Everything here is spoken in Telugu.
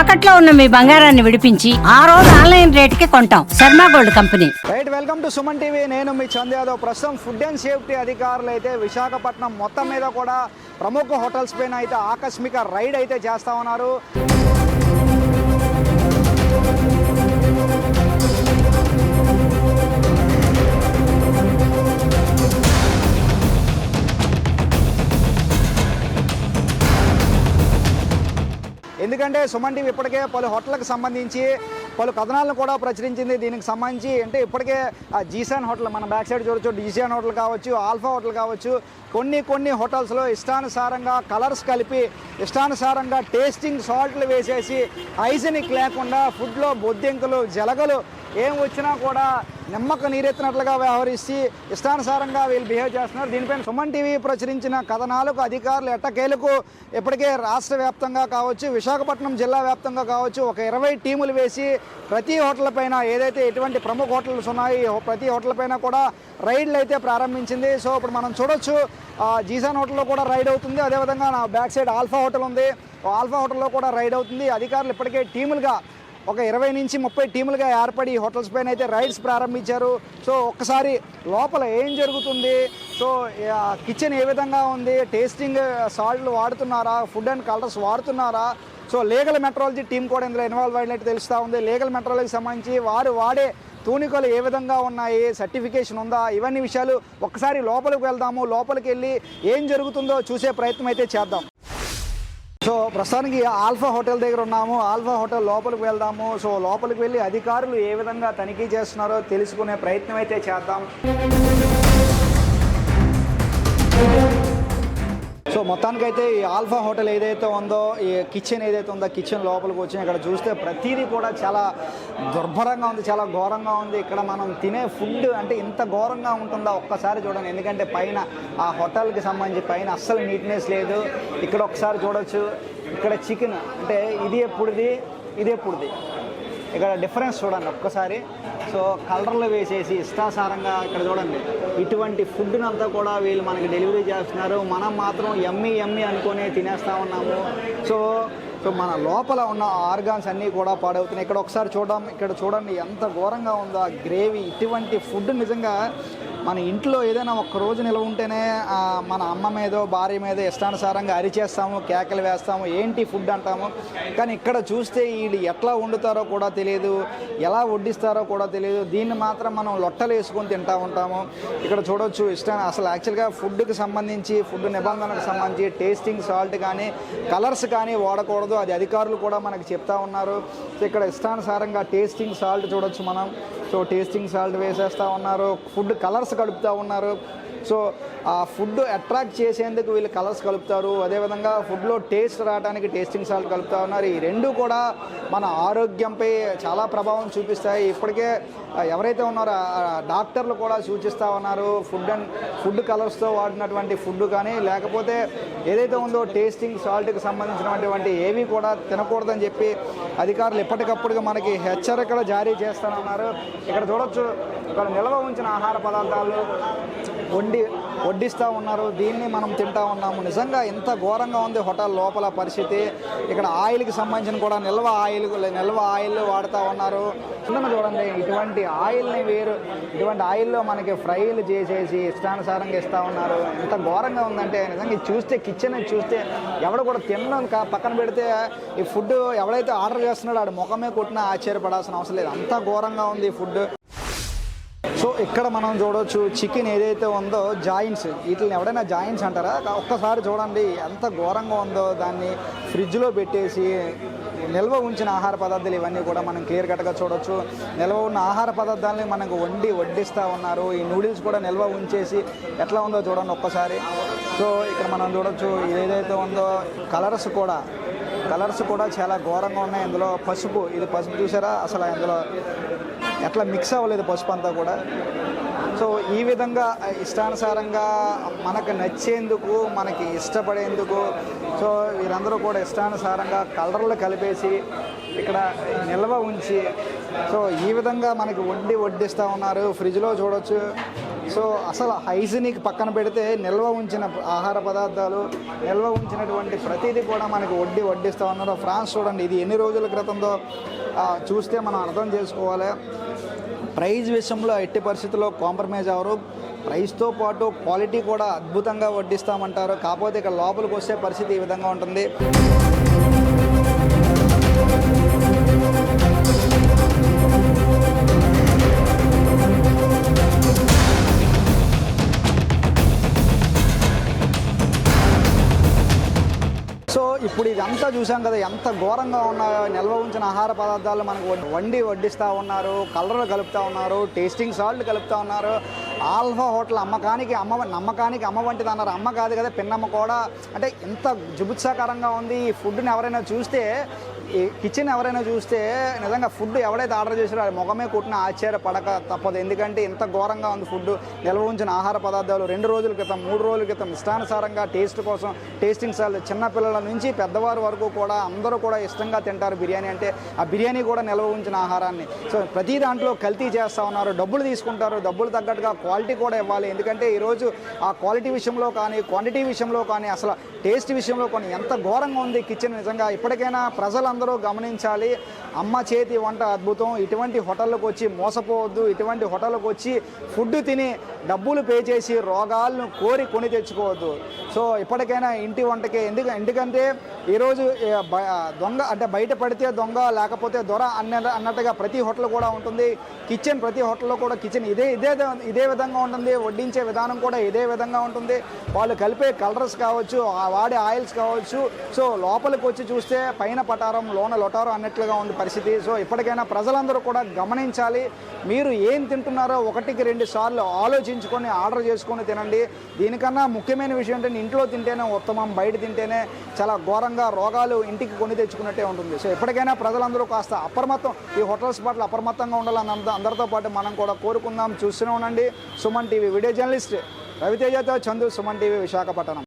తాకట్లో ఉన్న మీ బంగారాన్ని విడిపించి ఆ రోజు ఆన్లైన్ రేటుకి కొంటాం. Sharma gold company. Right welcome to Suman TV. నేను మీ చంద్ యాదవ్. ప్రస్తుతం ఫుడ్ అండ్ సేఫ్టీ అధికారులు అయితే విశాఖపట్నం మొత్తం మీద కూడా ప్రముఖ హోటల్స్ పైన అయితే ఆకస్మిక రైడ్ అయితే చేస్తా ఉన్నారు. ఎందుకంటే సుమన్ టీవీ ఇప్పటికే పలు హోటళ్ళకు సంబంధించి పలు కథనాలను కూడా ప్రచురించింది. దీనికి సంబంధించి అంటే ఇప్పటికే ఆ జీసాన్ హోటల్ మన బ్యాక్ సైడ్ చూడొచ్చు జీసాన్ హోటల్ కావచ్చు ఆల్ఫా హోటల్ కావచ్చు కొన్ని కొన్ని హోటల్స్లో ఇష్టానుసారంగా కలర్స్ కలిపి ఇష్టానుసారంగా టేస్టింగ్ సాల్ట్లు వేసేసి హైజెనిక్ లేకుండా ఫుడ్లో బొద్దింకలు జలగలు ఏం వచ్చినా కూడా నిమ్మక నీరెత్తినట్లుగా వ్యవహరిస్తే ఇష్టానుసారంగా వీళ్ళు బిహేవ్ చేస్తున్నారు. దీనిపైన సుమన్ టీవీ ప్రచురించిన కథనాలకు అధికారులు ఎట్టకేలకు ఇప్పటికే రాష్ట్ర వ్యాప్తంగా కావచ్చు విశాఖపట్నం జిల్లా వ్యాప్తంగా కావచ్చు ఒక ఇరవై టీములు వేసి ప్రతి హోటల్ పైన ఏదైతే ఎటువంటి ప్రముఖ హోటల్స్ ఉన్నాయో ప్రతి హోటల్ పైన కూడా రైడ్లు అయితే ప్రారంభించింది. సో ఇప్పుడు మనం చూడొచ్చు జీసాన్ హోటల్లో కూడా రైడ్ అవుతుంది. అదేవిధంగా నా బ్యాక్ సైడ్ ఆల్ఫా హోటల్ ఉంది. ఆల్ఫా హోటల్లో కూడా రైడ్ అవుతుంది. అధికారులు ఇప్పటికే టీములుగా ఒక ఇరవై నుంచి ముప్పై టీములుగా ఏర్పడి హోటల్స్ పైన అయితే రైడ్స్ ప్రారంభించారు. సో ఒక్కసారి లోపల ఏం జరుగుతుంది? సో కిచెన్ ఏ విధంగా ఉంది? టేస్టింగ్ సాల్ట్లు వాడుతున్నారా? ఫుడ్ అండ్ కలర్స్ వాడుతున్నారా? సో లీగల్ మెట్రాలజీ టీం కూడా ఇందులో ఇన్వాల్వ్ అయినట్టు తెలుస్తూ ఉంది. లీగల్ మెట్రాలజీకి సంబంధించి వారు వాడే తూనికలు ఏ విధంగా ఉన్నాయి? సర్టిఫికేషన్ ఉందా? ఇవన్నీ విషయాలు ఒక్కసారి లోపలికి వెళ్దాము. లోపలికి వెళ్ళి ఏం జరుగుతుందో చూసే ప్రయత్నం అయితే చేద్దాం. సో ప్రస్తుతానికి ఆల్ఫా హోటల్ దగ్గర ఉన్నాము. ఆల్ఫా హోటల్ లోపలికి వెళ్దాము. సో లోపలికి వెళ్ళి అధికారులు ఏ విధంగా తనిఖీ చేస్తున్నారో తెలుసుకునే ప్రయత్నం అయితే చేద్దాం. సో మొత్తానికైతే ఈ ఆల్ఫా హోటల్ ఏదైతే ఉందో ఈ కిచెన్ ఏదైతే ఉందో కిచెన్ లోపలికి వచ్చి ఇక్కడ చూస్తే ప్రతిదీ కూడా చాలా దుర్భరంగా ఉంది చాలా ఘోరంగా ఉంది. ఇక్కడ మనం తినే ఫుడ్ అంటే ఇంత ఘోరంగా ఉంటుందా? ఒక్కసారి చూడండి. ఎందుకంటే పైన ఆ హోటల్కి సంబంధించి పైన అస్సలు నీట్నెస్ లేదు. ఇక్కడ ఒకసారి చూడొచ్చు. ఇక్కడ చికెన్ అంటే ఇది ఎప్పుడుది? ఇది ఎప్పుడుది? ఇక్కడ డిఫరెన్స్ చూడండి ఒక్కసారి. సో కలర్లు వేసేసి ఇష్టాసారంగా ఇక్కడ చూడండి. ఇటువంటి ఫుడ్ని అంతా కూడా వీళ్ళు మనకి డెలివరీ చేస్తున్నారు. మనం మాత్రం ఎమ్మి ఎమ్మి అనుకునే తినేస్తా ఉన్నాము. సో సో మన లోపల ఉన్న ఆర్గాన్స్ అన్నీ కూడా పాడవుతున్నాయి. ఇక్కడ ఒకసారి చూడడం ఇక్కడ చూడండి ఎంత ఘోరంగా ఉందో ఆ గ్రేవీ. ఇటువంటి ఫుడ్ నిజంగా మన ఇంట్లో ఏదైనా ఒక్క రోజు నిలవ ఉంటేనే మన అమ్మ మీదో భార్య మీద ఇష్టానుసారంగా అరిచేస్తాము కేకలు వేస్తాము ఏంటి ఫుడ్ అంటాము. కానీ ఇక్కడ చూస్తే వీళ్ళు ఎట్లా వండుతారో కూడా తెలియదు ఎలా వడ్డిస్తారో కూడా తెలియదు. దీన్ని మాత్రం మనం లొట్టలు వేసుకొని తింటా ఉంటాము. ఇక్కడ చూడొచ్చు ఇష్టం అసలు యాక్చువల్గా ఫుడ్కి సంబంధించి ఫుడ్ నిబంధనలకు సంబంధించి టేస్టింగ్ సాల్ట్ కానీ కలర్స్ కానీ వాడకూడదు. అది అధికారులు కూడా మనకి చెప్తా ఉన్నారు. సో ఇక్కడ ఇష్టానుసారంగా టేస్టింగ్ సాల్ట్ చూడొచ్చు మనం. సో టేస్టింగ్ సాల్ట్ వేసేస్తూ ఉన్నారు. ఫుడ్ కలర్స్ గడుపుతూ ఉన్నారు. సో ఆ ఫుడ్ అట్రాక్ట్ చేసేందుకు వీళ్ళు కలర్స్ కలుపుతారు. అదేవిధంగా ఫుడ్లో టేస్ట్ రావడానికి టేస్టింగ్ సాల్ట్ కలుపుతూ ఉన్నారు. ఈ రెండు కూడా మన ఆరోగ్యంపై చాలా ప్రభావం చూపిస్తాయి. ఇప్పటికే ఎవరైతే ఉన్నారో డాక్టర్లు కూడా సూచిస్తూ ఉన్నారు. ఫుడ్ అండ్ ఫుడ్ కలర్స్తో వాడినటువంటి ఫుడ్ కానీ లేకపోతే ఏదైతే ఉందో టేస్టింగ్ సాల్ట్కి సంబంధించినటువంటి ఏవి కూడా తినకూడదని చెప్పి అధికారులు ఎప్పటికప్పుడుగా మనకి హెచ్చరికలు జారీ చేస్తానన్నారు. ఇక్కడ చూడొచ్చు ఇక్కడ నిల్వ ఉంచిన ఆహార పదార్థాలు వండి వడ్డిస్తూ ఉన్నారు దీన్ని మనం తింటా ఉన్నాము. నిజంగా ఎంత ఘోరంగా ఉంది హోటల్ లోపల పరిస్థితి. ఇక్కడ ఆయిల్కి సంబంధించిన కూడా నిల్వ ఆయిల్ నిల్వ ఆయిల్ వాడుతూ ఉన్నారు. చిన్న చూడండి ఇటువంటి ఆయిల్ని వేరు ఇటువంటి ఆయిల్లో మనకి ఫ్రైలు చేసేసి ఇష్టానుసారంగా ఇస్తూ ఉన్నారు. ఎంత ఘోరంగా ఉందంటే నిజంగా చూస్తే కిచెన్ చూస్తే ఎవడు కూడా తినడం పక్కన పెడితే ఈ ఫుడ్ ఎవడైతే ఆర్డర్ చేస్తున్నాడో ఆడు ముఖమే కొట్టినా ఆశ్చర్యపడాల్సిన అవసరం లేదు. అంత ఘోరంగా ఉంది ఈ ఫుడ్ సో ఇక్కడ మనం చూడొచ్చు చికెన్ ఏదైతే ఉందో జాయింట్స్. వీటిని ఎవడైనా జాయింట్స్ అంటారా? ఒక్కసారి చూడండి ఎంత ఘోరంగా ఉందో దాన్ని ఫ్రిడ్జ్లో పెట్టేసి నిల్వ ఉంచిన ఆహార పదార్థాలు ఇవన్నీ కూడా మనం క్లియర్ కట్గా చూడొచ్చు. నిల్వ ఉన్న ఆహార పదార్థాలని మనకు వండి వడ్డిస్తూ ఉన్నారు. ఈ నూడిల్స్ కూడా నిల్వ ఉంచేసి ఎట్లా ఉందో చూడండి ఒక్కసారి. సో ఇక్కడ మనం చూడొచ్చు ఏదైతే ఉందో కలర్స్ కూడా కలర్స్ కూడా చాలా ఘోరంగా ఉన్నాయి. ఇందులో పసుపు ఇది పసుపు చూసారా? అసలు ఇందులో ఎట్లా మిక్స్ అవ్వలేదు పసుపు అంతా కూడా. సో ఈ విధంగా ఇష్టానుసారంగా మనకు నచ్చేందుకు మనకి ఇష్టపడేందుకు సో వీరందరూ కూడా ఇష్టానుసారంగా కలర్లు కలిపేసి ఇక్కడ నిల్వ ఉంచి సో ఈ విధంగా మనకి వడ్డీ వడ్డిస్తూ ఉన్నారు. ఫ్రిడ్జ్లో చూడొచ్చు. సో అసలు హైజీనిక్ పక్కన పెడితే నిల్వ ఉంచిన ఆహార పదార్థాలు నిల్వ ఉంచినటువంటి ప్రతిదీ కూడా మనకి వడ్డీ వడ్డిస్తూ ఉన్నారు. ఫ్రాన్స్ చూడండి ఇది ఎన్ని రోజుల క్రితంలో చూస్తే మనం అర్థం చేసుకోవాలి. ప్రైజ్ విషయంలో ఎట్టి పరిస్థితుల్లో కాంప్రమైజ్ అవ్వరు. ప్రైస్తో పాటు క్వాలిటీ కూడా అద్భుతంగా వడ్డిస్తామంటారు. కాకపోతే ఇక్కడ లోపలికి వస్తే పరిస్థితి ఈ విధంగా ఉంటుంది. చూసాం కదా ఎంత ఘోరంగా ఉన్నాయో నిల్వ ఉంచిన ఆహార పదార్థాలు మనకు వండి వడ్డిస్తూ ఉన్నారు కలర్లు కలుపుతూ ఉన్నారు టేస్టింగ్ సాల్ట్ కలుపుతూ ఉన్నారు. ఆల్ఫా హోటల్ అమ్మకానికి అమ్మ నమ్మకానికి అమ్మ వంటిది అన్నారు. అమ్మ కాదు కదా పిన్నమ్మ కూడా. అంటే ఎంత జుబుత్సాకరంగా ఉంది ఈ ఫుడ్ని ఎవరైనా చూస్తే కిచెన్ ఎవరైనా చూస్తే నిజంగా ఫుడ్ ఎవడైతే ఆర్డర్ చేసారో అది ముఖమే కొట్టిన ఆశ్చర్యపడక తప్పదు. ఎందుకంటే ఇంత ఘోరంగా ఉంది ఫుడ్ నిల్వ ఉంచిన ఆహార పదార్థాలు రెండు రోజుల క్రితం మూడు రోజుల క్రితం ఇష్టానుసారంగా టేస్ట్ కోసం టేస్టింగ్ సాల్ చిన్నపిల్లల నుంచి పెద్దవారి వరకు కూడా అందరూ కూడా ఇష్టంగా తింటారు బిర్యానీ అంటే ఆ బిర్యానీ కూడా నిల్వ ఉంచిన ఆహారాన్ని. సో ప్రతి దాంట్లో కల్తీ చేస్తూ ఉన్నారు. డబ్బులు తీసుకుంటారు. డబ్బులు తగ్గట్టుగా క్వాలిటీ కూడా ఇవ్వాలి. ఎందుకంటే ఈరోజు ఆ క్వాలిటీ విషయంలో కానీ క్వాంటిటీ విషయంలో కానీ అసలు టేస్ట్ విషయంలో కానీ ఎంత ఘోరంగా ఉంది కిచెన్ నిజంగా. ఇప్పటికైనా ప్రజలందరూ గమనించాలి. అమ్మ చేతి వంట అద్భుతం. ఇటువంటి హోటళ్ళకు వచ్చి మోసపోవద్దు. ఇటువంటి హోటళ్ళకు వచ్చి ఫుడ్ తిని డబ్బులు పే చేసి రోగాలను కోరి కొని తెచ్చుకోవద్దు. సో ఇప్పటికైనా ఇంటి వంటకే ఎందుకు ఎందుకంటే ఈరోజు దొంగ అంటే బయట పడితే దొంగ లేకపోతే దొర అన్న అన్నట్టుగా ప్రతి హోటల్ కూడా ఉంటుంది. కిచెన్ ప్రతి హోటల్లో కూడా కిచెన్ ఇదే ఇదే ఇదే విధంగా ఉంటుంది. వడ్డించే విధానం కూడా ఇదే విధంగా ఉంటుంది. వాళ్ళు కలిపే కలర్స్ కావచ్చు వాడే ఆయిల్స్ కావచ్చు. సో లోపలికి వచ్చి చూస్తే పైన పటారం లోన లొటారం అన్నట్లుగా ఉంది పరిస్థితి. సో ఇప్పటికైనా ప్రజలందరూ కూడా గమనించాలి. మీరు ఏం తింటున్నారో ఒకటికి రెండు సార్లు ఆలోచించుకొని ఆర్డర్ చేసుకొని తినండి. దీనికన్నా ముఖ్యమైన విషయం ఏంటంటే ఇంట్లో తింటేనే ఉత్తమం బయట తింటేనే చాలా ఘోరంగా రోగాలు ఇంటికి కొని తెచ్చుకున్నట్టే ఉంటుంది. సో ఎప్పటికైనా ప్రజలందరూ కాస్త అప్రమత్తం ఈ హోటల్స్ పట్ల అప్రమత్తంగా ఉండాలని అందరితో పాటు మనం కూడా కోరుకుందాం. చూస్తూనే ఉండండి. సుమన్ టీవీ వీడియో జర్నలిస్ట్ రవితేజతో చందు సుమన్ టీవీ విశాఖపట్నం.